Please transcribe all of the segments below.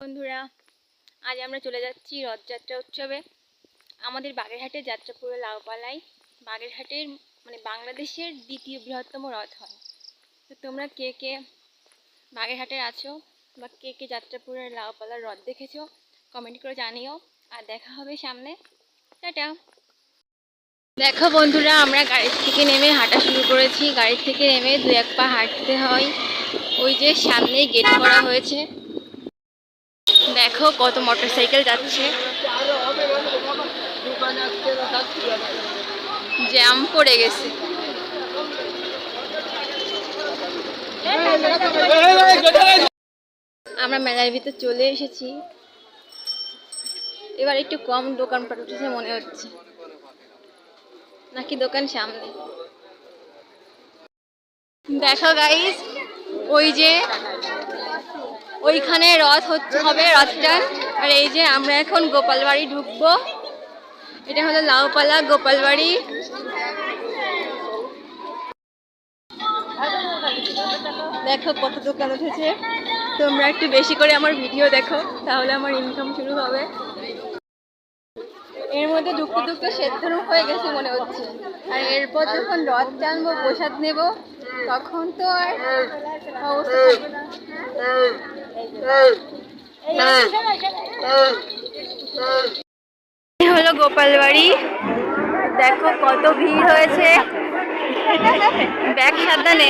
বন্ধুরা, আজ আমরা চলে যাচ্ছি রথযাত্রা উৎসবে। আমাদের বাগেরহাটে যাত্রাপুরে লাউপালায় বাগেরহাটের মানে বাংলাদেশের দ্বিতীয় বৃহত্তম রথ হয়। তো তোমরা কে কে বাগেরহাটে আছো বা কে কে যাত্রাপুরের লাউপালার রথ দেখেছ কমেন্ট করে জানিও। আর দেখা হবে সামনে। টাটা। দেখো বন্ধুরা, আমরা গাড়ি থেকে নেমে হাঁটা শুরু করেছি। গাড়ি থেকে নেমে দু এক পা হাঁটতে হয়। ওই যে সামনেই গেট করা হয়েছে। দেখো কত মোটরসাইকেল যাচ্ছে। জ্যাম পড়ে গেছে। আমরা মেলার ভিতর চলে এসেছি। এবার একটু কম দোকানপাট উঠেছে মনে হচ্ছে। নাকি দোকান সামনে। দেখো গাইস ওই যে ওইখানে রথ হচ্ছে, হবে রথটা আর এই যে আমরা এখন গোপালবাড়ি ঢুকবো। এটা হলো লাউপালা গোপালবাড়ি। দেখো কত দোকান উঠেছে। তোমরা একটু বেশি করে আমার ভিডিও দেখো, তাহলে আমার ইনকাম শুরু হবে। এর মধ্যে ঢুকতে ঢুকতে সেদ্ধরও হয়ে গেছে মনে হচ্ছে। আর এরপর যখন রথ টানবো, প্রসাদ নেব, তখন তো আর অবস্থা হলো গোপাল বাড়ি দেখো কত ভিড় হয়েছে ব্যাগ সাবধানে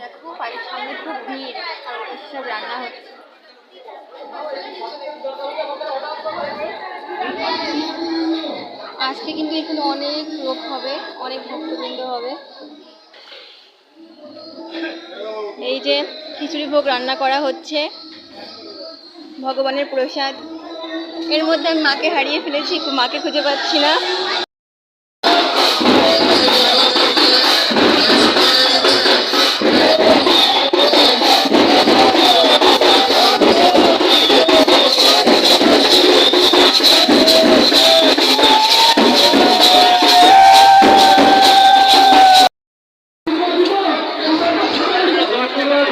দেখো বাড়ির সামনে খুব ভিড় রান্না হচ্ছে। আজকে কিন্তু এখানে অনেক লোক হবে, অনেক ভক্তবৃন্দ হবে। এই যে খিচুড়ি ভোগ রান্না করা হচ্ছে, ভগবানের প্রসাদ। এর মধ্যে আমি মাকে হারিয়ে ফেলেছি মাকে খুঁজে পাচ্ছি না।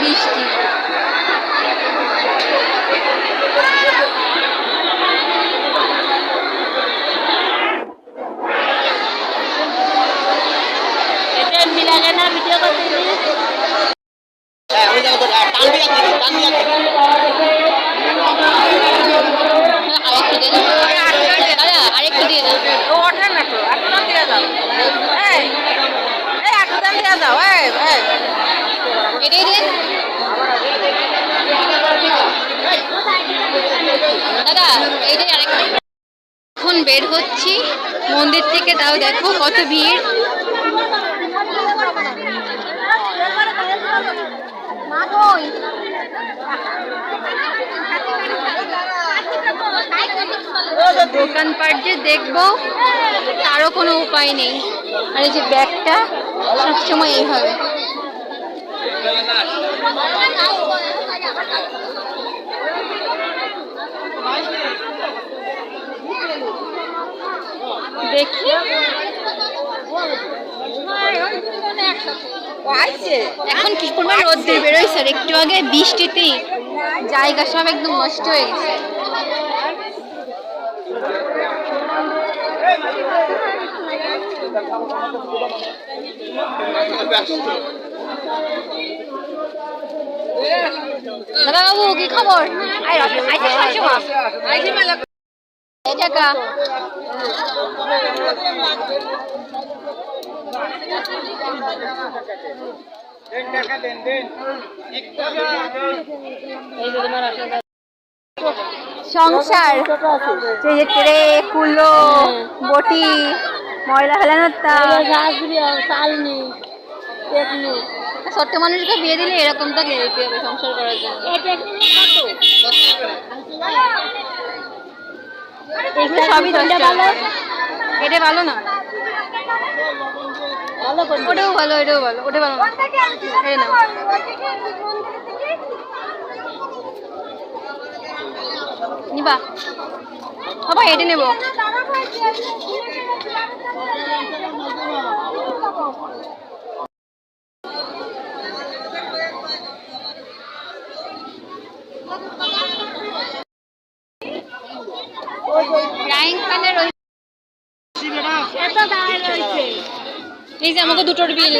triste. এখন বের হচ্ছি। মন্দির থেকে তাও দেখো কত ভিড়। দোকানপাট যে দেখব, তারও কোনো উপায় নেই। আর যে ব্যাগটা, সবসময় এইভাবে দেখি এখন কি পরিমাণ রোদ্দুর বেরোয় স্যার একটু আগে বৃষ্টিতেই জায়গা সব একদম নষ্ট হয়ে গেছে দাদা বাবু কি খবর আইছে মেলা এই টাকা। সংসার। ট্রে কুলো বটি ময়লা ফেলানোর চালনি ছোট্ট মানুষকে বিয়ে দিলে এরকম তো দিতে হবে সংসার করার জন্য এগুলো সবই দশ টাকা এটা ভালো না? ওটাও ভালো এটাও ভালো ওটা ভালো না। এই নিবা। বাবা এটা নেব। ফ্রাইং প্যানের ওই এত দাঁড়ায় রয়েছে। এই যে আমাকে দুটোর বিল।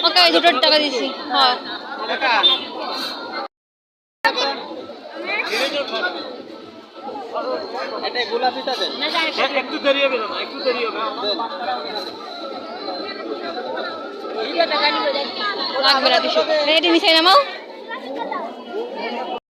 তো ওকে দুটোর টাকা দিছি হ্যাঁ একটু দেরি হবে না একটু দেরি হবে লাগবে না দুশো এটা মিশাই নামাও।